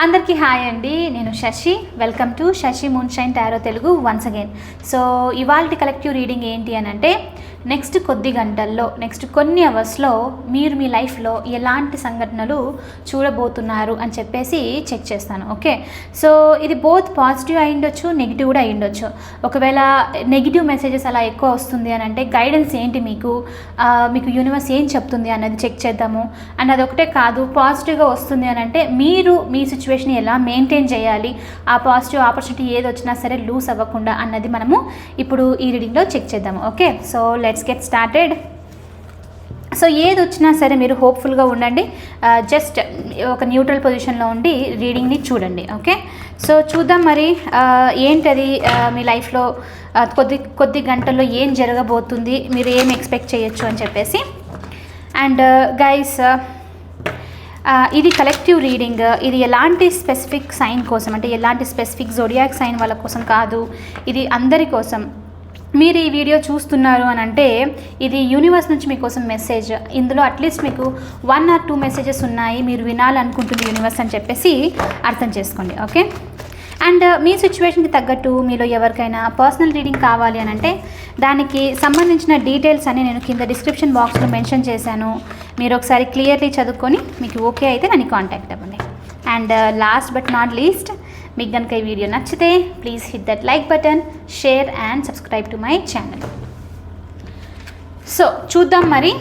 అందరికీ హాయ్ అండి. నేను Sashi. Welcome to Sashi moonshine tarot Telugu once again so ఇవాళ కలెక్టివ్ రీడింగ్ ఏంటి అని అంటే నెక్స్ట్ కొద్ది గంటల్లో నెక్స్ట్ కొన్ని అవర్స్లో మీరు మీ లైఫ్లో ఎలాంటి సంఘటనలు చూడబోతున్నారు అని చెప్పేసి చెక్ చేస్తాను ఓకే? సో ఇది బోత్ పాజిటివ్ అయి ఉండొచ్చు నెగిటివ్ కూడా అయి ఉండొచ్చు. ఒకవేళ నెగిటివ్ మెసేజెస్ అలా ఎక్కువ వస్తుంది అని అంటే గైడెన్స్ ఏంటి మీకు? మీకు యూనివర్స్ ఏం చెప్తుంది అన్నది చెక్ చేద్దాము. అండ్ అదొకటే కాదు పాజిటివ్గా వస్తుంది అని అంటే మీరు మీ సిచ్యువేషన్ ఎలా మెయింటైన్ చేయాలి? ఆ పాజిటివ్ ఆపర్చునిటీ ఏది వచ్చినా సరే లూస్ అవ్వకుండా అన్నది మనము ఇప్పుడు ఈ రీడింగ్లో చెక్ చేద్దాము okay? So let let's get started so ఏది వచ్చినా సరే మీరు హోప్ఫుల్గా ఉండండి. Uh, జస్ట్ ఒక న్యూట్రల్ పొజిషన్లో ఉండి రీడింగ్ని చూడండి ఓకే సో చూద్దాం మరి uh, ఏంటది uh, మీ లైఫ్లో కొద్ది కొద్ది గంటల్లో ఏం జరగబోతుంది మీరు ఏం ఎక్స్పెక్ట్ చేయొచ్చు అని చెప్పేసి. అండ్ గైస్ ఇది కలెక్టివ్ రీడింగ్ ఇది ఎలాంటి స్పెసిఫిక్ సైన్ కోసం అంటే ఎలాంటి స్పెసిఫిక్ జోడియాక్ సైన్ వాళ్ళ కోసం కాదు ఇది అందరి కోసం. మీరు ఈ వీడియో చూస్తున్నారు అని అంటే ఇది యూనివర్స్ నుంచి మీకోసం మెసేజ్ ఇందులో అట్లీస్ట్ మీకు వన్ ఆర్ టూ మెసేజెస్ ఉన్నాయి. మీరు వినాలనుకుంటుంది యూనివర్స్ అని చెప్పేసి అర్థం చేసుకోండి ఓకే అండ్ uh, మీ సిచ్యువేషన్కి తగ్గట్టు మీలో ఎవరికైనా పర్సనల్ రీడింగ్ కావాలి అని అంటే దానికి సంబంధించిన డీటెయిల్స్ అన్ని నేను కింద డిస్క్రిప్షన్ బాక్స్లో మెన్షన్ చేశాను. మీరు ఒకసారి క్లియర్లీ చదువుకొని మీకు ఓకే అయితే నన్ను కాంటాక్ట్ అవ్వండి. And last but not least మీకు కనుక ఈ వీడియో నచ్చితే please hit that like button share and subscribe to my channel so చూద్దాం మరి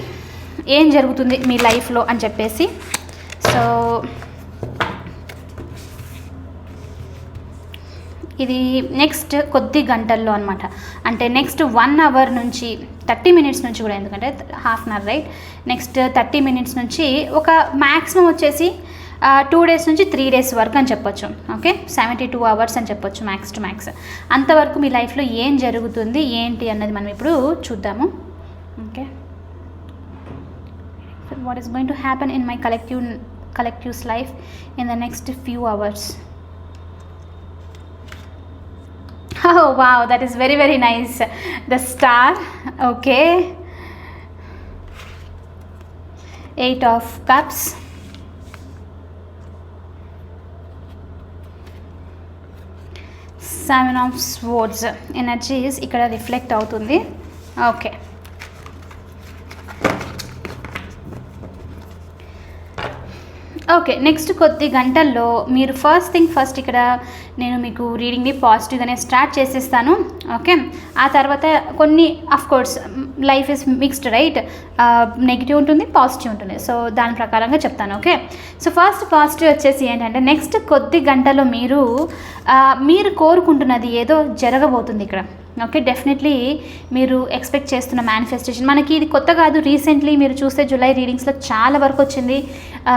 ఏం జరుగుతుంది మీ లైఫ్లో అని చెప్పేసి. సో ఇది నెక్స్ట్ కొద్ది గంటల్లో అనమాట అంటే నెక్స్ట్ వన్ అవర్ నుంచి థర్టీ మినిట్స్ నుంచి కూడా ఎందుకంటే half an hour right next thirty minutes నుంచి ఒక మ్యాక్సిమం వచ్చేసి టూ డేస్ నుంచి త్రీ డేస్ వరకు అని చెప్పొచ్చు ఓకే సెవెంటీ టూ అవర్స్ అని చెప్పొచ్చు మ్యాక్స్ టు మ్యాక్స్ అంతవరకు మీ లైఫ్లో ఏం జరుగుతుంది ఏంటి అన్నది మనం ఇప్పుడు చూద్దాము okay what is going to happen in my collective collectives life in the next few hours Oh wow, that is very very nice. The star, okay. Eight of Cups. Seven of swords energies ఇక్కడ reflect అవుతుంది. Okay okay next కొద్ది గంటల్లో మీరు first thing first ఇక్కడ నేను మీకు రీడింగ్ని పాజిటివ్గానే start చేసేస్తాను ఓకే? ఆ తర్వాత కొన్ని of course life is mixed right negative ఉంటుంది పాజిటివ్ ఉంటుంది. సో దాని ప్రకారంగా చెప్తాను ఓకే? సో ఫస్ట్ పాజిటివ్ వచ్చేసి ఏంటంటే నెక్స్ట్ కొద్ది గంటలో మీరు మీరు కోరుకుంటున్నది ఏదో జరగబోతుంది ఇక్కడ. ఓకే డెఫినెట్లీ మీరు ఎక్స్పెక్ట్ చేస్తున్న మేనిఫెస్టేషన్ మనకి ఇది కొత్త కాదు. రీసెంట్లీ మీరు చూస్తే జూలై రీడింగ్స్లో చాలా వరకు వచ్చింది.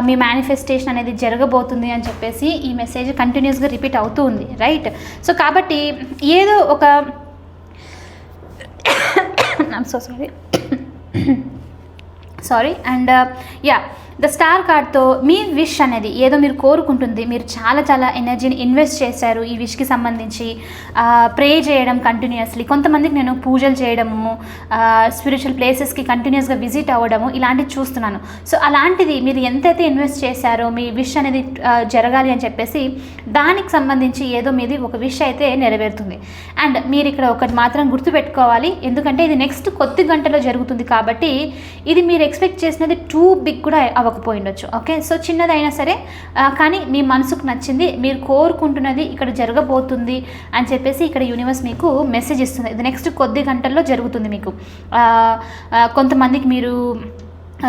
మీ మేనిఫెస్టేషన్ అనేది జరగబోతుంది అని చెప్పేసి ఈ మెసేజ్ కంటిన్యూస్గా రిపీట్ అవుతూ ఉంది. రైట్ సో కాబట్టి ఏదో ఒక I'm so sorry sorry and ya the star కార్డ్తో మీ విష్ అనేది ఏదో మీరు కోరుకుంటుంది మీరు చాలా చాలా ఎనర్జీని ఇన్వెస్ట్ చేశారు ఈ విష్కి సంబంధించి ప్రే చేయడం కంటిన్యూస్లీ కొంతమందికి నేను పూజలు చేయడము స్పిరిచువల్ ప్లేసెస్కి కంటిన్యూస్గా విజిట్ అవ్వడము ఇలాంటివి చూస్తున్నాను. సో అలాంటిది మీరు ఎంతైతే ఇన్వెస్ట్ చేశారో మీ విష్ అనేది జరగాలి అని చెప్పేసి దానికి సంబంధించి ఏదో మీది ఒక విష్ అయితే నెరవేరుతుంది. అండ్ మీరు ఇక్కడ ఒకటి మాత్రం గుర్తుపెట్టుకోవాలి ఎందుకంటే ఇది నెక్స్ట్ కొద్ది గంటలో జరుగుతుంది కాబట్టి ఇది మీరు ఎక్స్పెక్ట్ చేసినది టూ బిగ్ కూడా అవ్వకపోయిండొచ్చు. ఓకే? సో చిన్నదైనా సరే కానీ మీ మనసుకు నచ్చింది మీరు కోరుకుంటున్నది ఇక్కడ జరగబోతుంది అని చెప్పేసి ఇక్కడ యూనివర్స్ మీకు మెసేజ్ ఇస్తుంది. ఇది నెక్స్ట్ కొద్ది గంటల్లో జరుగుతుంది మీకు. కొంతమందికి మీరు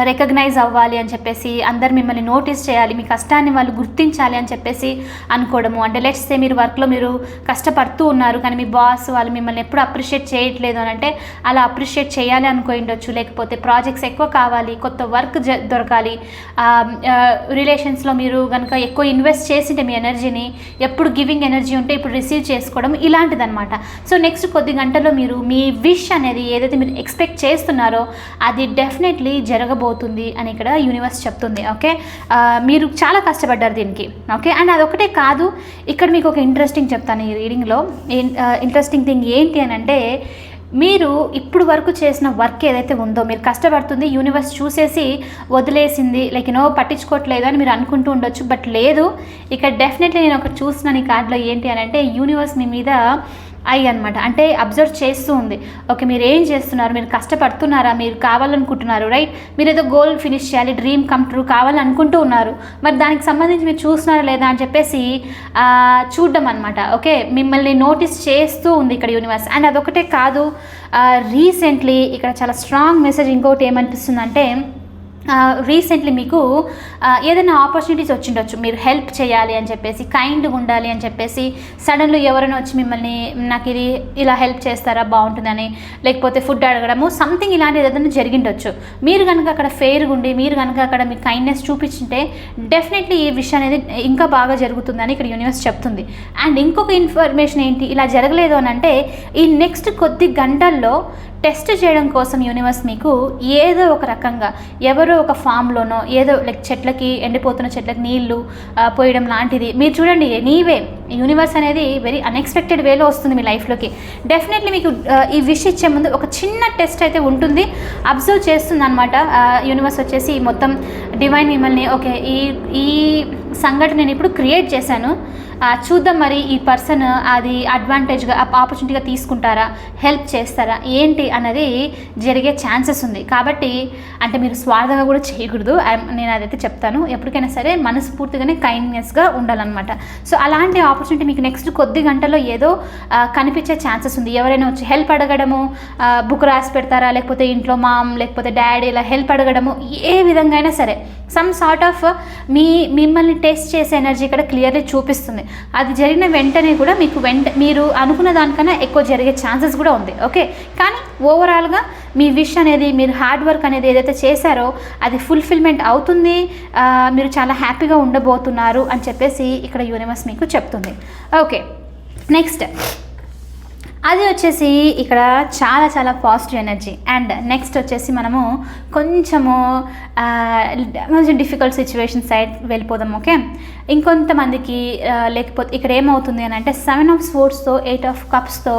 రికగ్నైజ్ అవ్వాలి అని చెప్పేసి అందరు మిమ్మల్ని నోటీస్ చేయాలి మీ కష్టాన్ని వాళ్ళు గుర్తించాలి అని చెప్పేసి అనుకోవడము. అంటే లెట్స్ సే మీరు వర్క్లో మీరు కష్టపడుతూ ఉన్నారు కానీ మీ బాస్ వాళ్ళు మిమ్మల్ని ఎప్పుడు అప్రిషియేట్ చేయట్లేదు అని అంటే అలా అప్రిషియేట్ చేయాలి అనుకోయి ఉండొచ్చు. లేకపోతే ప్రాజెక్ట్స్ ఎక్కువ కావాలి కొత్త వర్క్ జ దొరకాలి. రిలేషన్స్లో మీరు కనుక ఎక్కువ ఇన్వెస్ట్ చేసింటే మీ ఎనర్జీని ఎప్పుడు గివింగ్ ఎనర్జీ ఉంటే ఇప్పుడు రిసీవ్ చేసుకోవడం ఇలాంటిదన్నమాట. సో నెక్స్ట్ కొద్ది గంటల్లో మీరు మీ విష్ అనేది ఏదైతే మీరు ఎక్స్పెక్ట్ చేస్తున్నారో అది డెఫినెట్లీ ఇవ్వబోతుంది అని ఇక్కడ యూనివర్స్ చెప్తుంది ఓకే మీరు చాలా కష్టపడ్డారు దీనికి ఓకే అండ్ అదొకటే కాదు ఇక్కడ మీకు ఒక ఇంట్రెస్టింగ్ చెప్తాను ఈ రీడింగ్లో ఇంట్రెస్టింగ్ థింగ్ ఏంటి అని అంటే మీరు ఇప్పుడు వరకు చేసిన వర్క్ ఏదైతే ఉందో మీరు కష్టపడుతుంది యూనివర్స్ చూసేసి వదిలేసింది లైక్ యూనో పట్టించుకోవట్లేదు అని మీరు అనుకుంటూ ఉండొచ్చు బట్ లేదు ఇక్కడ డెఫినెట్లీ నేను ఒకటి చూసిన ఈ కార్డులో ఏంటి అని అంటే యూనివర్స్ మీ మీద ఐ అనమాట అంటే అబ్జర్వ్ చేస్తూ ఉంది. ఓకే మీరు ఏం చేస్తున్నారు? మీరు కష్టపడుతున్నారా? మీరు కావాలనుకుంటున్నారు రైట్ మీరు ఏదో గోల్ ఫినిష్ చేయాలి డ్రీమ్ కమ్ ట్రూ కావాలనుకుంటూ ఉన్నారు. మరి దానికి సంబంధించి మీరు చూస్తున్నారా లేదా అని చెప్పేసి చూడడం అనమాట ఓకే మిమ్మల్ని నోటీస్ చేస్తూ ఉంది ఇక్కడ యూనివర్స్ అండ్ అదొకటే కాదు రీసెంట్లీ ఇక్కడ చాలా స్ట్రాంగ్ మెసేజ్ ఇంకోటి ఏమనిపిస్తుందంటే రీసెంట్లీ మీకు ఏదైనా ఆపర్చునిటీస్ వచ్చిండొచ్చు. మీరు హెల్ప్ చేయాలి అని చెప్పేసి కైండ్గా ఉండాలి అని చెప్పేసి సడన్లీ ఎవరైనా వచ్చి మిమ్మల్ని నాకు ఇది ఇలా హెల్ప్ చేస్తారా బాగుంటుందని లేకపోతే ఫుడ్ అడగడము సంథింగ్ ఇలాంటిది ఏదైనా జరిగిండొచ్చు. మీరు కనుక అక్కడ ఫెయిర్గా ఉండి మీరు కనుక అక్కడ మీ కైండ్నెస్ చూపించుంటే డెఫినెట్లీ ఈ విషయం అనేది ఇంకా బాగా జరుగుతుందని ఇక్కడ యూనివర్స్ చెప్తుంది. అండ్ ఇంకొక ఇన్ఫర్మేషన్ ఏంటి ఇలా జరగలేదు అని అంటే ఈ నెక్స్ట్ కొద్ది గంటల్లో టెస్ట్ చేయడం కోసం యూనివర్స్ మీకు ఏదో ఒక రకంగా ఎవరో ఒక ఫామ్లోనో ఏదో లైక్ చెట్లకి ఎండిపోతున్న చెట్లకి నీళ్ళు పోయడం లాంటిది. మీరు చూడండి నీవే యూనివర్స్ అనేది వెరీ అన్ఎక్స్పెక్టెడ్ వేలో వస్తుంది మీ లైఫ్లోకి. డెఫినెట్లీ మీకు ఈ విష్ ఇచ్చే ముందు ఒక చిన్న టెస్ట్ అయితే ఉంటుంది. అబ్జర్వ్ చేస్తుంది అనమాట యూనివర్స్ వచ్చేసి మొత్తం డివైన్ మిమ్మల్ని ఓకే ఈ ఈ సంఘటన నేను ఇప్పుడు క్రియేట్ చేశాను. చూద్దాం మరి ఈ పర్సన్ అది అడ్వాంటేజ్గా ఆపర్చునిటీగా తీసుకుంటారా? హెల్ప్ చేస్తారా? ఏంటి అన్నది జరిగే ఛాన్సెస్ ఉంది. కాబట్టి అంటే మీరు స్వార్థంగా కూడా చేయకూడదు. నేను అదైతే చెప్తాను. ఎప్పటికైనా సరే మనస్ఫూర్తిగానే కైండ్నెస్గా ఉండాలన్నమాట. సో అలాంటి ఆపర్చునిటీ మీకు నెక్స్ట్ కొద్ది గంటల్లో ఏదో కనిపించే ఛాన్సెస్ ఉంది. ఎవరైనా వచ్చి హెల్ప్ అడగడము బుక్ రాసి పెడతారా? లేకపోతే ఇంట్లో మామ్ లేకపోతే డాడీ ఇలా హెల్ప్ అడగడము ఏ విధంగా అయినా సరే సమ్ సార్ట్ ఆఫ్ మీ మిమ్మల్ని టెస్ట్ చేసే ఎనర్జీ ఇక్కడ క్లియర్లీ చూపిస్తుంది. అది జరిగిన వెంటనే కూడా మీకు వెంట మీరు అనుకున్న దానికన్నా ఎక్కువ జరిగే ఛాన్సెస్ కూడా ఉంది. ఓకే? కానీ ఓవరాల్గా మీ విష్ అనేది మీరు హార్డ్ వర్క్ అనేది ఏదైతే చేశారో అది ఫుల్ఫిల్మెంట్ అవుతుంది మీరు చాలా హ్యాపీగా ఉండబోతున్నారు అని చెప్పేసి ఇక్కడ యూనివర్స్ మీకు చెప్తుంది. ఓకే? నెక్స్ట్. అది వచ్చేసి ఇక్కడ చాలా చాలా పాజిటివ్ ఎనర్జీ అండ్ నెక్స్ట్ వచ్చేసి మనము కొంచెము కొంచెం డిఫికల్ట్ సిచ్యువేషన్ సైడ్ వెళ్ళిపోదాం ఓకే ఇంకొంతమందికి లేకపోతే ఇక్కడ ఏమవుతుంది అని అంటే సెవెన్ ఆఫ్ స్పోర్ట్స్తో ఎయిట్ ఆఫ్ కప్స్తో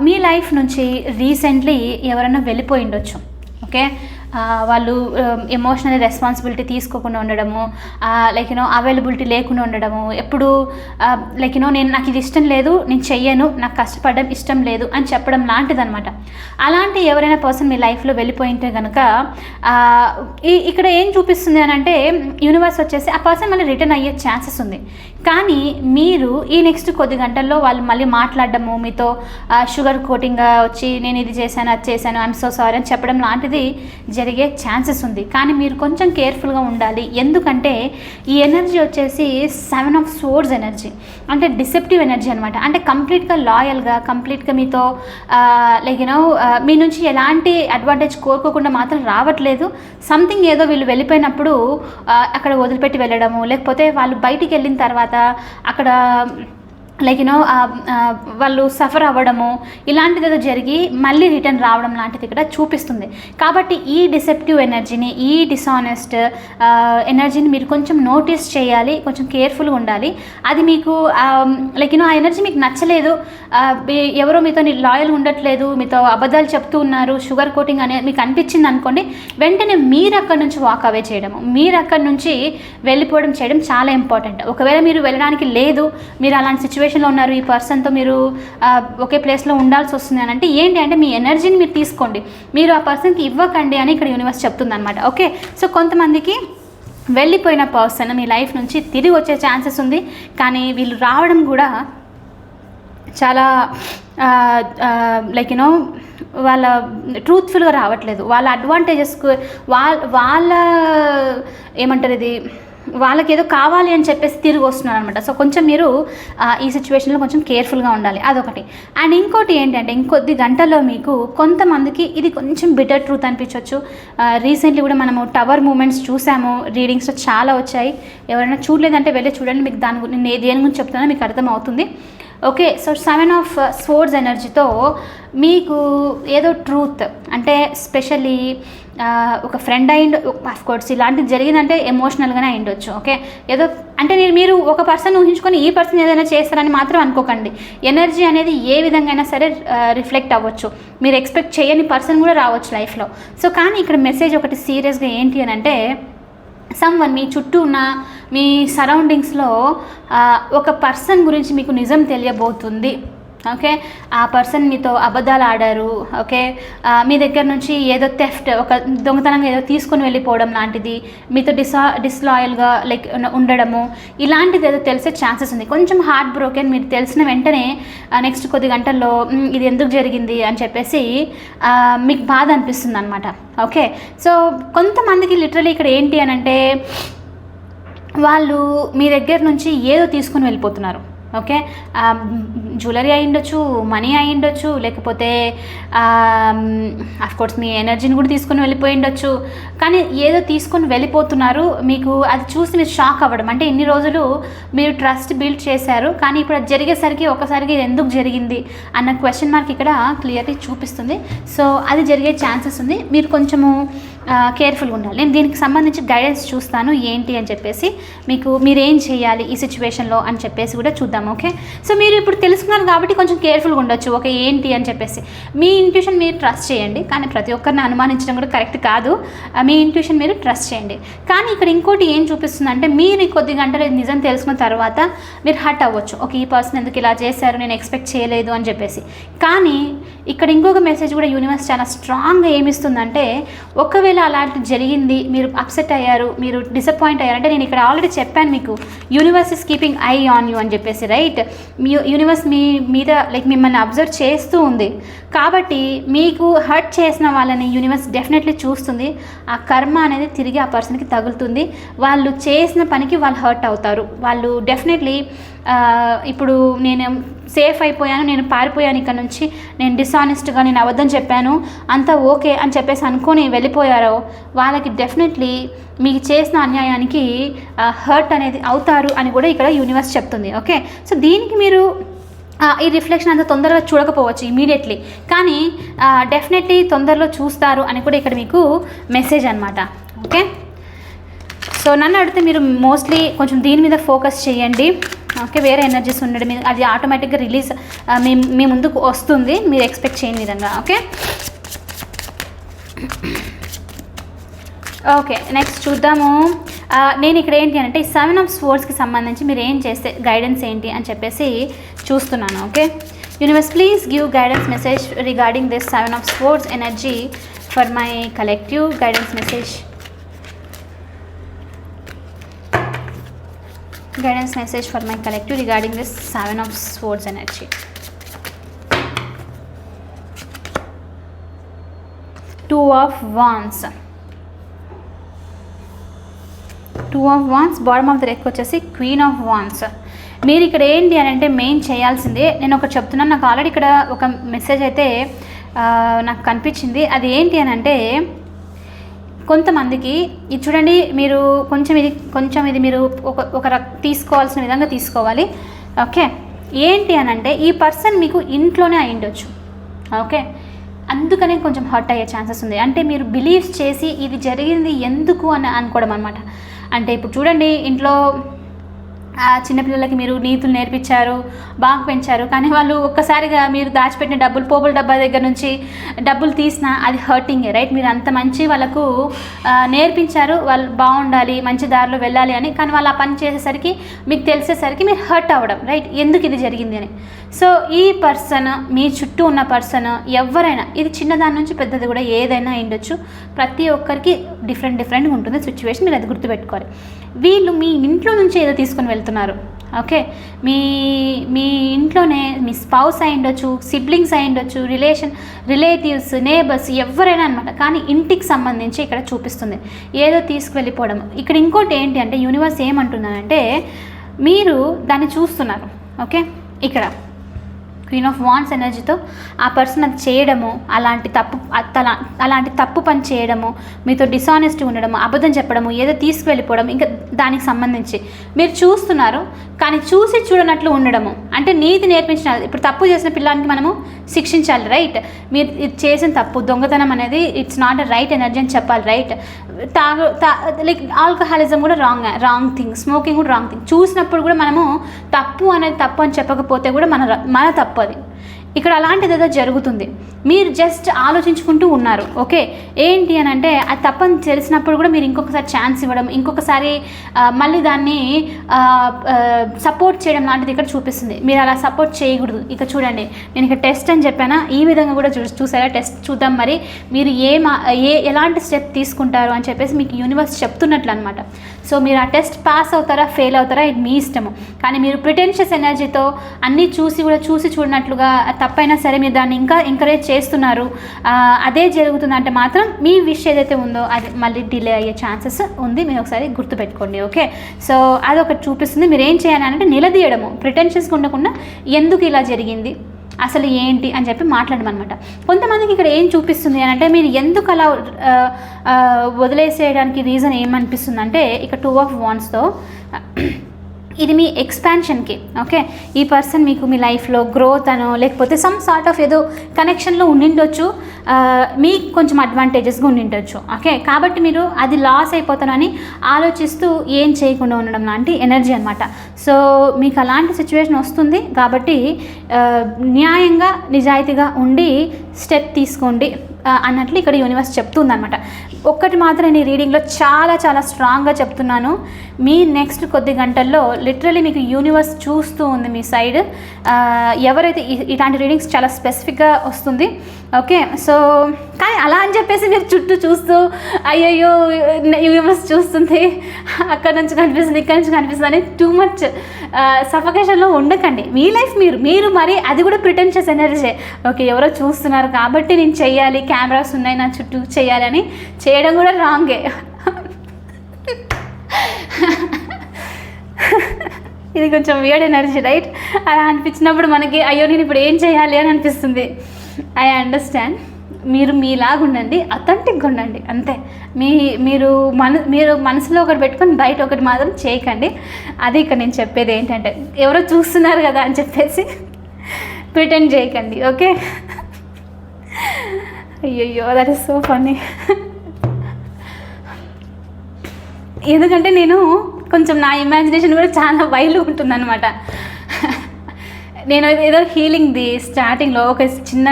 మీ లైఫ్ నుంచి రీసెంట్లీ ఎవరైనా వెళ్ళిపోయి ఉండొచ్చు ఓకే వాళ్ళు um, ఎమోషనల్ రెస్పాన్సిబిలిటీ తీసుకోకుండా ఉండడము లైక్ యూనో అవైలబిలిటీ లేకుండా ఉండడము ఎప్పుడు లైక్ యూనో నేను నాకు ఇది ఇష్టం లేదు నేను చెయ్యను నాకు కష్టపడడం ఇష్టం లేదు అని చెప్పడం లాంటిదనమాట అలాంటి ఎవరైనా పర్సన్ మీ లైఫ్లో వెళ్ళిపోయింటే కనుక ఈ ఇక్కడ ఏం చూపిస్తుంది అని అంటే యూనివర్స్ వచ్చేసి ఆ పర్సన్ మళ్ళీ రిటర్న్ అయ్యే ఛాన్సెస్ ఉంది. కానీ మీరు ఈ నెక్స్ట్ కొద్ది గంటల్లో వాళ్ళు మళ్ళీ మాట్లాడడము మీతో షుగర్ కోటింగ్గా వచ్చి నేను ఇది చేశాను అది చేశాను ఐఎమ్ సో సారీ అని చెప్పడం లాంటిది జరిగే ఛాన్సెస్ ఉంది. కానీ మీరు కొంచెం కేర్ఫుల్గా ఉండాలి. ఎందుకంటే ఈ ఎనర్జీ వచ్చేసి సెవెన్ ఆఫ్ సోర్స్ ఎనర్జీ. అంటే డిసెప్టివ్ ఎనర్జీ అనమాట అంటే కంప్లీట్గా లాయల్గా కంప్లీట్గా మీతో లైక్ యూనో మీ నుంచి ఎలాంటి అడ్వాంటేజ్ కోరుకోకుండా మాత్రం రావట్లేదు. సంథింగ్ ఏదో వీళ్ళు వెళ్ళిపోయినప్పుడు అక్కడ వదిలిపెట్టి వెళ్ళడము లేకపోతే వాళ్ళు బయటికి వెళ్ళిన తర్వాత అక్కడ లైక్ యూనో uh, uh, వాళ్ళు సఫర్ అవ్వడము ఇలాంటిది ఏదో జరిగి మళ్ళీ రిటర్న్ రావడం లాంటిది ఇక్కడ చూపిస్తుంది. కాబట్టి ఈ డిసెప్టివ్ ఎనర్జీని ఈ డిసానెస్ట్ ఎనర్జీని uh, మీరు కొంచెం నోటీస్ చేయాలి కొంచెం కేర్ఫుల్గా ఉండాలి. అది మీకు um, లైక్ యూనో ఆ ఎనర్జీ మీకు నచ్చలేదు ఎవరో మీతో లాయల్ ఉండట్లేదు మీతో అబద్ధాలు చెప్తూ ఉన్నారు షుగర్ కోటింగ్ అనే మీకు అనిపించింది అనుకోండి వెంటనే మీరు అక్కడి నుంచి వాక్ అవే చేయడము. మీరు అక్కడి నుంచి వెళ్ళిపోవడం చేయడం చాలా ఇంపార్టెంట్ ఒకవేళ మీరు వెళ్ళడానికి లేదు మీరు అలాంటి సిచ్యువేషన్లో ఉన్నారు ఈ పర్సన్తో మీరు ఒకే ప్లేస్లో ఉండాల్సి వస్తుంది అని అంటే ఏంటి అంటే మీ ఎనర్జీని మీరు తీసుకోండి. మీరు ఆ పర్సన్కి ఇవ్వకండి అని ఇక్కడ యూనివర్స్ చెప్తుంది అనమాట ఓకే సో కొంతమందికి వెళ్ళిపోయిన పర్సన్ మీ లైఫ్ నుంచి తిరిగి వచ్చే ఛాన్సెస్ ఉంది. కానీ వీళ్ళు రావడం కూడా చాలా లైక్ యూనో వాళ్ళ ట్రూత్ఫుల్గా రావట్లేదు. వాళ్ళ అడ్వాంటేజెస్ వాళ్ళ వాళ్ళ ఏమంటారు ఇది? వాళ్ళకి ఏదో కావాలి అని చెప్పేసి తిరిగి వస్తున్నారు అనమాట సో కొంచెం మీరు ఈ సిచ్యువేషన్లో కొంచెం కేర్ఫుల్గా ఉండాలి. అదొకటి. అండ్ ఇంకోటి ఏంటంటే ఇంకొద్ది గంటల్లో మీకు కొంతమందికి ఇది కొంచెం బిటర్ ట్రూత్ అనిపించవచ్చు రీసెంట్లీ కూడా మనము టవర్ మూమెంట్స్ చూసాము. రీడింగ్స్లో చాలా వచ్చాయి. ఎవరైనా చూడలేదంటే వెళ్ళి చూడండి మీకు దాని గురించి నేను దేని గురించి చెప్తానో మీకు అర్థమవుతుంది. Okay so seven of sports ఎనర్జీతో మీకు ఏదో ట్రూత్ అంటే స్పెషల్లీ uh, ఒక ఫ్రెండ్ అయిండు కోర్స్ ఇలాంటిది జరిగిందంటే ఎమోషనల్గానే అయిండొచ్చు ఓకే ఏదో అంటే నేను మీరు ఒక పర్సన్ ఊహించుకొని ఈ పర్సన్ ఏదైనా చేస్తారని మాత్రం అనుకోకండి. ఎనర్జీ అనేది ఏ విధంగా అయినా సరే uh, రిఫ్లెక్ట్ అవ్వచ్చు. మీరు ఎక్స్పెక్ట్ చేయని పర్సన్ కూడా రావచ్చు లైఫ్లో. సో కానీ ఇక్కడ మెసేజ్ ఒకటి సీరియస్గా ఏంటి అని అంటే సమ్ వన్ మీ చుట్టూ ఉన్న మీ సరౌండింగ్స్లో ఒక పర్సన్ గురించి మీకు నిజం తెలియబోతుంది. ఓకే? ఆ పర్సన్ మీతో అబద్ధాలు ఆడారు ఓకే? మీ దగ్గర నుంచి ఏదో థెఫ్ట్ ఒక దొంగతనంగా ఏదో తీసుకొని వెళ్ళిపోవడం లాంటిది మీతో డిసా డిస్లాయల్గా లైక్ ఉండడము ఇలాంటిది ఏదో తెలిసే ఛాన్సెస్ ఉంది. కొంచెం హార్ట్ బ్రోకెన్ మీరు తెలిసిన వెంటనే నెక్స్ట్ కొద్ది గంటల్లో ఇది ఎందుకు జరిగింది? అని చెప్పేసి మీకు బాధ అనిపిస్తుంది అనమాట ఓకే? సో కొంతమందికి లిటరలీ ఇక్కడ ఏంటి అని అంటే వాళ్ళు మీ దగ్గర నుంచి ఏదో తీసుకుని వెళ్ళిపోతున్నారు. ఓకే? జ్యువెలరీ అయి ఉండొచ్చు మనీ అయి ఉండొచ్చు లేకపోతే కోర్స్ మీ ఎనర్జీని కూడా తీసుకొని వెళ్ళిపోయి ఉండొచ్చు. కానీ ఏదో తీసుకొని వెళ్ళిపోతున్నారు మీకు అది చూసి మీరు షాక్ అవ్వడం. అంటే ఇన్ని రోజులు మీరు ట్రస్ట్ బిల్డ్ చేశారు కానీ ఇప్పుడు అది జరిగేసరికి ఒకసారికి ఇది ఎందుకు జరిగింది అన్న క్వశ్చన్ మార్క్ ఇక్కడ క్లియర్లీ చూపిస్తుంది. సో అది జరిగే ఛాన్సెస్ ఉంది. మీరు కొంచెము కేర్ఫుల్గా ఉండాలి. నేను దీనికి సంబంధించి గైడెన్స్ చూస్తాను ఏంటి అని చెప్పేసి మీకు మీరు ఏం చేయాలి ఈ సిచ్యువేషన్లో అని చెప్పేసి కూడా చూద్దాం ఓకే సో మీరు ఇప్పుడు తెలుసుకున్నారు కాబట్టి కొంచెం కేర్ఫుల్గా ఉండొచ్చు ఓకే ఏంటి అని చెప్పేసి. మీ ఇంట్యూషన్ మీరు ట్రస్ట్ చేయండి కానీ ప్రతి ఒక్కరిని అనుమానించడం కూడా కరెక్ట్ కాదు. మీ ఇంట్యూషన్ మీరు ట్రస్ట్ చేయండి. కానీ ఇక్కడ ఇంకోటి ఏం చూపిస్తుంది అంటే మీరు కొద్ది గంటలు నిజం తెలుసుకున్న తర్వాత మీరు హర్ట్ అవ్వచ్చు. ఓకే ఈ పర్సన్ ఎందుకు ఇలా చేశారు నేను ఎక్స్పెక్ట్ చేయలేదు అని చెప్పేసి. కానీ ఇక్కడ ఇంకొక మెసేజ్ కూడా యూనివర్స్ చాలా స్ట్రాంగ్గా ఏమిస్తుందంటే ఒకవేళ అలాంటి జరిగింది మీరు అప్సెట్ అయ్యారు మీరు డిసప్పాయింట్ అయ్యారు అంటే నేను ఇక్కడ ఆల్రెడీ చెప్పాను మీకు universe is keeping eye on you అని చెప్పేసి రైట్ మీ యూనివర్స్ మీ మీద లైక్ మిమ్మల్ని అబ్జర్వ్ చేస్తూ ఉంది. కాబట్టి మీకు హర్ట్ చేసిన వాళ్ళని యూనివర్స్ డెఫినెట్లీ చూస్తుంది. ఆ కర్మ అనేది తిరిగి ఆ పర్సన్కి తగులుతుంది. వాళ్ళు చేసిన పనికి వాళ్ళు హర్ట్ అవుతారు. వాళ్ళు డెఫినెట్లీ ఇప్పుడు నేను సేఫ్ అయిపోయాను నేను పారిపోయాను ఇక్కడ నుంచి. నేను డిసానెస్ట్గా నేను అబద్ధం చెప్పాను. అంతా ఓకే అని చెప్పేసి అనుకొని వెళ్ళిపోయారో వాళ్ళకి డెఫినెట్లీ మీకు చేసిన అన్యాయానికి హర్ట్ అనేది అవుతారు అని కూడా ఇక్కడ యూనివర్స్ చెప్తుంది ఓకే సో దీనికి మీరు ఈ రిఫ్లెక్షన్ అంత తొందరగా చూడకపోవచ్చు ఇమీడియట్లీ కానీ డెఫినెట్లీ తొందరలో చూస్తారు అని కూడా ఇక్కడ మీకు మెసేజ్ అనమాట ఓకే సో నన్ను అడిగితే మీరు మోస్ట్లీ కొంచెం దీని మీద ఫోకస్ చేయండి. ఓకే వేరే ఎనర్జీస్ ఉండడం అది ఆటోమేటిక్గా రిలీజ్ మీ మీ ముందుకు వస్తుంది. మీరు ఎక్స్పెక్ట్ చేయని విధంగా ఓకే? ఓకే నెక్స్ట్ చూద్దాము. నేను ఇక్కడ ఏంటి అంటే సెవెన్ ఆఫ్ స్పోర్ట్స్కి సంబంధించి మీరు ఏం చేస్తే గైడెన్స్ ఏంటి అని చెప్పేసి చూస్తున్నాను okay? Universe please give guidance message regarding this seven of sports energy for my collective guidance message guidance message for my collective regarding this seven of swords energy. Two of wands. Two of wands bottom of the deck వచ్చేసి queen of wands మీరు ఇక్కడ ఏంటి అని అంటే main చేయాల్సిందే. నేను ఒకటి చెప్తున్నాను. నాకు ఆల్రెడీ ఇక్కడ ఒక మెసేజ్ అయితే నాకు కనిపించింది. అది ఏంటి అని అంటే కొంతమందికి ఇది చూడండి మీరు కొంచెం ఇది కొంచెం ఇది మీరు ఒక ఒక తీసుకోవాల్సిన విధంగా తీసుకోవాలి. ఓకే? ఏంటి అని అంటే ఈ పర్సన్ మీకు ఇంట్లోనే అయిండొచ్చు ఓకే? అందుకనే కొంచెం హర్ట్ అయ్యే ఛాన్సెస్ ఉంది. అంటే మీరు బిలీవ్స్ చేసి ఇది జరిగింది ఎందుకు అని అనుకోవడం అనమాట అంటే ఇప్పుడు చూడండి ఇంట్లో చిన్నపిల్లలకి మీరు నీతులు నేర్పించారు బాగా పెంచారు. కానీ వాళ్ళు ఒక్కసారిగా మీరు దాచిపెట్టిన డబ్బులు పోపుల డబ్బా దగ్గర నుంచి డబ్బులు తీసినా అది హర్టింగే రైట్ మీరు అంత మంచి వాళ్ళకు నేర్పించారు వాళ్ళు బాగుండాలి మంచి దారిలో వెళ్ళాలి అని. కానీ వాళ్ళు ఆ పని చేసేసరికి మీకు తెలిసేసరికి మీరు హర్ట్ అవ్వడం రైట్ ఎందుకు ఇది జరిగింది అని. సో ఈ పర్సన్ మీ చుట్టూ ఉన్న పర్సన్ ఎవరైనా ఇది చిన్నదాని నుంచి పెద్దది కూడా ఏదైనా ఉండొచ్చు ప్రతి ఒక్కరికి డిఫరెంట్ డిఫరెంట్గా ఉంటుంది సిచ్యువేషన్ మీరు అది గుర్తుపెట్టుకోవాలి. వీళ్ళు మీ ఇంట్లో నుంచి ఏదో తీసుకొని వెళ్తున్నారు ఓకే? మీ మీ ఇంట్లోనే మీ స్పౌస్ అయి ఉండొచ్చు సిబ్లింగ్స్ అయి ఉండొచ్చు రిలేషన్ రిలేటివ్స్ నేబర్స్ ఎవరైనా అనమాట కానీ ఇంటికి సంబంధించి ఇక్కడ చూపిస్తుంది. ఏదో తీసుకువెళ్ళిపోవడం. ఇక్కడ ఇంకోటి ఏంటి అంటే యూనివర్స్ ఏమంటున్నానంటే మీరు దాన్ని చూస్తున్నారు ఓకే? ఇక్కడ. క్వీన్ ఆఫ్ వాన్స్ ఎనర్జీతో ఆ పర్సన్ అది చేయడము అలాంటి తప్పు అలాంటి తప్పు పని చేయడము మీతో డిసానెస్టీ ఉండడము అబద్ధం చెప్పడము ఏదో తీసుకువెళ్ళిపోవడం ఇంకా దానికి సంబంధించి. మీరు చూస్తున్నారు కానీ చూసి చూడనట్లు ఉండడము. అంటే నీతి నేర్పించిన ఇప్పుడు తప్పు చేసిన పిల్లానికి మనము శిక్షించాలి రైట్ మీరు ఇది చేసిన తప్పు దొంగతనం అనేది it's not a right energy అని చెప్పాలి రైట్ తాగు తా లైక్ ఆల్కహాలిజం కూడా రాంగ్ రాంగ్ థింగ్ స్మోకింగ్ కూడా రాంగ్ థింగ్ చూసినప్పుడు కూడా మనము తప్పు అనేది తప్పు అని చెప్పకపోతే కూడా మన మన తప్పు అది. ఇక్కడ అలాంటిది ఏదో జరుగుతుంది. మీరు జస్ట్ ఆలోచించుకుంటూ ఉన్నారు. ఓకే? ఏంటి అని అంటే అది తప్పని తెలిసినప్పుడు కూడా మీరు ఇంకొకసారి ఛాన్స్ ఇవ్వడం ఇంకొకసారి మళ్ళీ దాన్ని సపోర్ట్ చేయడం లాంటిది ఇక్కడ చూపిస్తుంది. మీరు అలా సపోర్ట్ చేయకూడదు. ఇక చూడండి నేను ఇక్కడ టెస్ట్ అని చెప్పానా? ఈ విధంగా కూడా చూ చూసారా? టెస్ట్ చూద్దాం మరి. మీరు ఏ మా ఏ ఎలాంటి స్టెప్ తీసుకుంటారు అని చెప్పేసి మీకు యూనివర్స్ చెప్తున్నట్లు అనమాట సో మీరు ఆ టెస్ట్ పాస్ అవుతారా ఫెయిల్ అవుతారా ఇది మీ ఇష్టము. కానీ మీరు ప్రిటెన్షియస్ ఎనర్జీతో అన్నీ చూసి కూడా చూసి చూడనట్లుగా తప్పైనా సరే మీరు దాన్ని ఇంకా ఎంకరేజ్ చేస్తున్నారు. అదే జరుగుతుంది అంటే మాత్రం మీ విష్ ఏదైతే ఉందో అది మళ్ళీ డిలే అయ్యే ఛాన్సెస్ ఉంది. మీరు ఒకసారి గుర్తుపెట్టుకోండి ఓకే? సో అదొకటి చూపిస్తుంది. మీరు ఏం చేయాలి అంటే నిలదీయడము ప్రిటెన్షియస్గా ఉండకుండా ఎందుకు ఇలా జరిగింది అసలు ఏంటి అని చెప్పి మాట్లాడమన్నమాట. కొంతమందికి ఇక్కడ ఏం చూపిస్తుంది అని అంటే మీరు ఎందుకు అలా వదిలేసేయడానికి రీజన్ ఏమనిపిస్తుంది అంటే ఇక టూ ఆఫ్ వాన్స్తో ఇది మీ ఎక్స్పాన్షన్కి ఓకే ఈ పర్సన్ మీకు మీ లైఫ్లో గ్రోత్ అనో లేకపోతే సమ్ సార్ట్ ఆఫ్ ఏదో కనెక్షన్లో ఉండిండొచ్చు మీకు కొంచెం అడ్వాంటేజెస్గా ఉండిండొచ్చు ఓకే కాబట్టి మీరు అది లాస్ అయిపోతానని ఆలోచిస్తూ ఏం చేయకుండా ఉండడం లాంటి ఎనర్జీ అనమాట సో మీకు అలాంటి సిచ్యువేషన్ వస్తుంది కాబట్టి న్యాయంగా నిజాయితీగా ఉండి స్టెప్ తీసుకోండి అన్నట్లు ఇక్కడ యూనివర్స్ చెప్తుందనమాట ఒక్కటి మాత్రం నేను ఈ రీడింగ్లో చాలా చాలా స్ట్రాంగ్గా చెప్తున్నాను. మీ నెక్స్ట్ కొద్ది గంటల్లో లిటరలీ మీకు యూనివర్స్ చూస్తూ ఉంది మీ సైడ్ ఎవరైతే ఇలాంటి రీడింగ్స్ చాలా స్పెసిఫిక్గా వస్తుంది ఓకే సో కానీ అలా అని చెప్పేసి మీరు చుట్టూ చూస్తూ అయ్యయ్యో యూనివర్స్ చూస్తుంది. అక్కడ నుంచి కనిపిస్తుంది ఇక్కడ నుంచి కనిపిస్తుంది అని టూ మచ్ సఫకేషన్లో ఉండకండి. మీ లైఫ్ మీరు మీరు మరి అది కూడా ప్రిటెన్షియస్ ఎనర్జీ ఓకే ఎవరో చూస్తున్నారు కాబట్టి నేను చెయ్యాలి కెమెరాస్ ఉన్నాయి నా చుట్టూ చేయాలని చే చేయడం కూడా రాంగే. ఇది కొంచెం వియర్డ్ ఎనర్జీ రైట్ అలా అనిపించినప్పుడు మనకి అయ్యో నేను ఇప్పుడు ఏం చేయాలి? అని అనిపిస్తుంది. ఐ అండర్స్టాండ్ మీరు మీలాగా ఉండండి అథెంటిక్గా ఉండండి అంతే. మీ మీరు మన మీరు మనసులో ఒకటి పెట్టుకొని బయట ఒకటి మాత్రం చేయకండి. అది ఇక్కడ నేను చెప్పేది ఏంటంటే ఎవరో చూస్తున్నారు కదా అని చెప్పేసి ప్రిటెండ్ చేయకండి ఓకే అయ్యయ్యో దట్ ఇస్ సో ఫనీ ఎందుకంటే నేను కొంచెం నా ఇమాజినేషన్ కూడా చాలా వైల్డ్ ఉంటుందన్నమాట. నేను ఏదో హీలింగ్ది స్టార్టింగ్లో ఒక చిన్న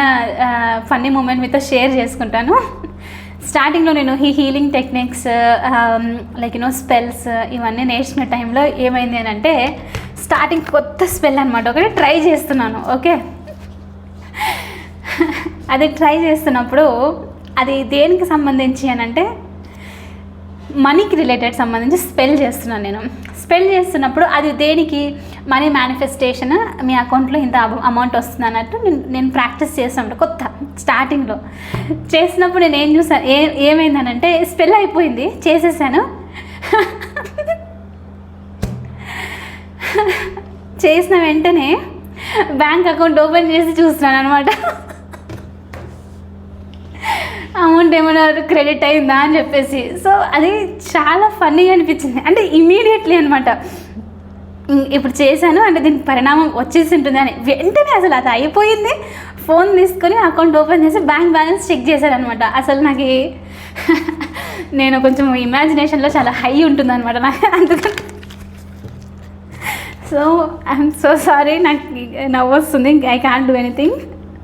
ఫన్నీ మూమెంట్ మీతో షేర్ చేసుకుంటాను. స్టార్టింగ్లో నేను ఈ healing techniques like you know spells ఇవన్నీ నేర్చుకున్న టైంలో ఏమైంది అని అంటే స్టార్టింగ్ కొత్త స్పెల్ అనమాట ఒకటి ట్రై చేస్తున్నాను ఓకే అది ట్రై చేస్తున్నప్పుడు అది దేనికి సంబంధించి అని అంటే మనీకి రిలేటెడ్ సంబంధించి స్పెల్ చేస్తున్నాను నేను. స్పెల్ చేస్తున్నప్పుడు అది దేనికి? మనీ మేనిఫెస్టేషన్ మీ అకౌంట్లో ఇంత అమౌంట్ వస్తుంది అన్నట్టు నేను ప్రాక్టీస్ చేస్తాను కొత్త స్టార్టింగ్లో చేసినప్పుడు నేను ఏం చూసాను ఏ ఏమైందనంటే స్పెల్ అయిపోయింది చేసేసాను. చేసిన వెంటనే బ్యాంక్ అకౌంట్ ఓపెన్ చేసి చూస్తున్నాను అనమాట అమౌంట్ ఏమైనా క్రెడిట్ అయిందా అని చెప్పేసి. సో అది చాలా ఫన్నీ అనిపించింది. అంటే ఇమీడియట్లీ అనమాట ఇప్పుడు చేశాను అంటే దీనికి పరిణామం వచ్చేసి ఉంటుంది అని. వెంటనే అసలు అది అయిపోయింది. ఫోన్ తీసుకొని అకౌంట్ ఓపెన్ చేసి బ్యాంక్ బ్యాలెన్స్ చెక్ చేశాను అనమాట అసలు నాకు నేను కొంచెం ఇమాజినేషన్లో చాలా హై ఉంటుంది అనమాట నాకు అందుకని సో ఐఎమ్ సో సారీ. నాకు నవ్వు వస్తుంది ఐ క్యాన్ డూ ఎనీథింగ్.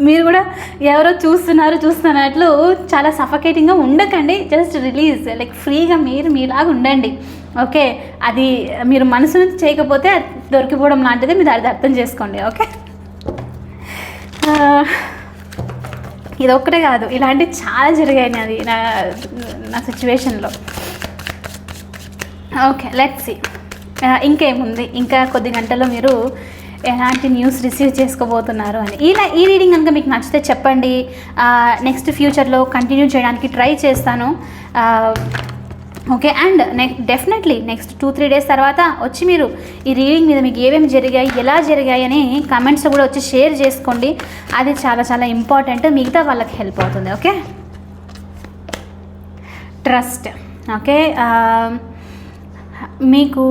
మీరు కూడా ఎవరో చూస్తున్నారు చూస్తున్నట్లు చాలా సఫకేటింగ్గా ఉండకండి. జస్ట్ రిలీజ్ లైక్ ఫ్రీగా మీరు మీలాగా ఉండండి. ఓకే అది మీరు మనసు నుంచి చేయకపోతే దొరికిపోవడం లాంటిది మీరు అది అర్థం చేసుకోండి. ఓకే ఇది ఒక్కటే కాదు. ఇలాంటివి చాలా జరిగాయి అది నా నా సిచ్యువేషన్లో ఓకే లెట్స్ సి ఇంకేముంది? ఇంకా కొద్ది గంటల్లో మీరు ఎలాంటి న్యూస్ రిసీవ్ చేసుకోబోతున్నారు అని. ఈ ఈ రీడింగ్ కనుక మీకు నచ్చితే చెప్పండి. నెక్స్ట్ ఫ్యూచర్లో కంటిన్యూ చేయడానికి ట్రై చేస్తాను. Okay and next definitely next two three days తర్వాత వచ్చి మీరు ఈ రీడింగ్ మీద మీకు ఏమేమి జరిగాయి ఎలా జరిగాయి అని కమెంట్స్ కూడా వచ్చి షేర్ చేసుకోండి. అది చాలా చాలా ఇంపార్టెంట్ మిగతా వాళ్ళకి హెల్ప్ అవుతుంది ఓకే ట్రస్ట్ ఓకే మీకు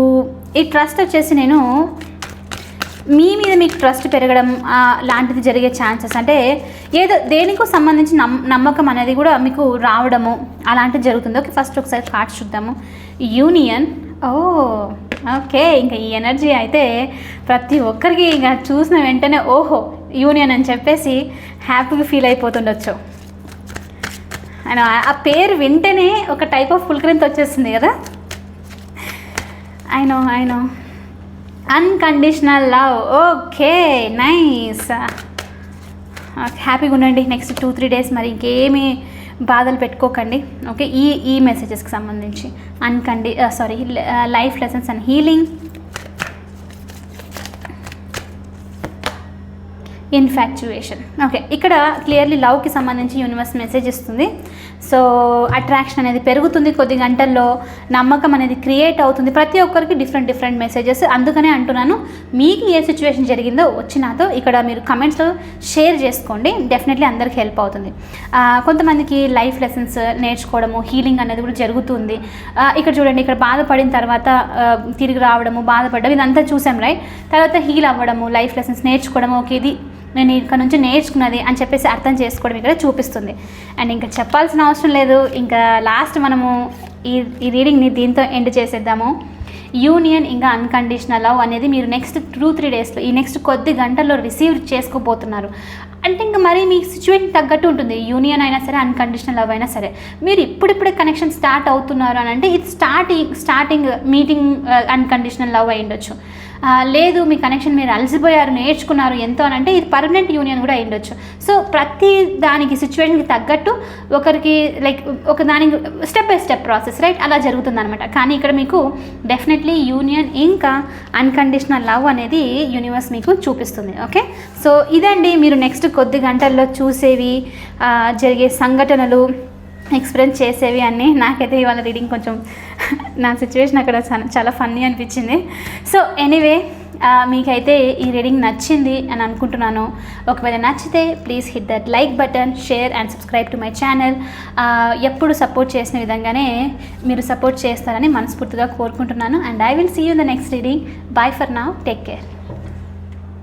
ఈ ట్రస్ట్ వచ్చేసి నేను మీ మీద మీకు ట్రస్ట్ పెరగడం లాంటిది జరిగే ఛాన్సెస్ అంటే ఏదో దేనికో సంబంధించి నమ్ నమ్మకం అనేది కూడా మీకు రావడము అలాంటిది జరుగుతుంది. ఓకే ఫస్ట్ ఒకసారి కార్డ్స్ చూద్దాము. యూనియన్ ఓ ఓకే ఇంకా ఈ ఎనర్జీ అయితే ప్రతి ఒక్కరికి ఇంకా చూసిన వెంటనే ఓహో యూనియన్ అని చెప్పేసి హ్యాపీగా ఫీల్ అయిపోతుండొచ్చు. అండ్ ఆ పేరు వింటేనే ఒక టైప్ ఆఫ్ పులకరింత వచ్చేస్తుంది కదా? I know I know unconditional love okay nice హ్యాపీగా ఉండండి. నెక్స్ట్ టూ త్రీ డేస్ మరి ఇంకేమీ బాధలు పెట్టుకోకండి. ఓకే ఈ ఈ మెసేజెస్కి సంబంధించి. అన్కండి sorry life lessons and healing infatuation okay ఇక్కడ క్లియర్లీ లవ్కి సంబంధించి యూనివర్స్ మెసేజ్ ఇస్తుంది. సో అట్రాక్షన్ అనేది పెరుగుతుంది కొద్ది గంటల్లో నమ్మకం అనేది క్రియేట్ అవుతుంది. ప్రతి ఒక్కరికి డిఫరెంట్ డిఫరెంట్ మెసేజెస్ అందుకనే అంటున్నాను మీకు ఏ సిచ్యువేషన్ జరిగిందో వచ్చినాతో ఇక్కడ మీరు కమెంట్స్లో షేర్ చేసుకోండి. డెఫినెట్లీ అందరికి హెల్ప్ అవుతుంది. కొంతమందికి లైఫ్ లెసన్స్ నేర్చుకోవడము హీలింగ్ అనేది కూడా జరుగుతుంది. ఇక్కడ చూడండి ఇక్కడ బాధపడిన తర్వాత తిరిగి రావడము బాధపడడం ఇదంతా చూసాం రైట్ తర్వాత హీల్ అవ్వడము లైఫ్ లెసన్స్ నేర్చుకోవడము ఓకే ఇది నేను ఇక్కడ నుంచి నేర్చుకున్నది అని చెప్పేసి అర్థం చేసుకోవడం ఇక్కడ చూపిస్తుంది. అండ్ ఇంకా చెప్పాల్సిన అవసరం లేదు. ఇంకా లాస్ట్ మనము ఈ ఈ రీడింగ్ని దీంతో ఎండ్ చేసేద్దాము. యూనియన్ ఇంకా అన్కండిషనల్ లవ్ అనేది మీరు నెక్స్ట్ టూ త్రీ డేస్లో ఈ నెక్స్ట్ కొద్ది గంటల్లో రిసీవ్ చేసుకోబోతున్నారు. అంటే ఇంకా మరి మీ సిచ్యువేషన్ తగ్గట్టు ఉంటుంది. యూనియన్ అయినా సరే అన్కండిషనల్ లవ్ అయినా సరే. మీరు ఇప్పుడిప్పుడే కనెక్షన్ స్టార్ట్ అవుతున్నారు అని అంటే ఇది starting starting meeting unconditional love అయి ఉండొచ్చు. లేదు మీ కనెక్షన్ మీరు అలసిపోయారు నేర్చుకున్నారు ఎంతో అని అంటే ఇది పర్మనెంట్ యూనియన్ కూడా అయ్యుండొచ్చు. సో ప్రతి దానికి సిచ్యువేషన్కి తగ్గట్టు ఒకరికి లైక్ ఒక దానికి step by step process right అలా జరుగుతుంది అనమాట కానీ ఇక్కడ మీకు డెఫినెట్లీ యూనియన్ ఇంకా అన్కండిషనల్ లవ్ అనేది యూనివర్స్ మీకు చూపిస్తుంది ఓకే సో ఇదండి మీరు నెక్స్ట్ కొద్ది గంటల్లో చూసేవి జరిగే సంఘటనలు. ఎక్స్పీరియన్స్ చేసేవి అన్నీ. నాకైతే ఇవాళ రీడింగ్ కొంచెం నా సిచ్యువేషన్ అక్కడ చాలా- చాలా ఫన్నీ అనిపించింది. సో ఎనీవే మీకైతే ఈ రీడింగ్ నచ్చింది అని అనుకుంటున్నాను. ఒకవేళ నచ్చితే please hit that like button share and subscribe to my channel ఎప్పుడు సపోర్ట్ చేసిన విధంగానే మీరు సపోర్ట్ చేస్తారని మనస్ఫూర్తిగా కోరుకుంటున్నాను. And I will see you the next reading bye for now take care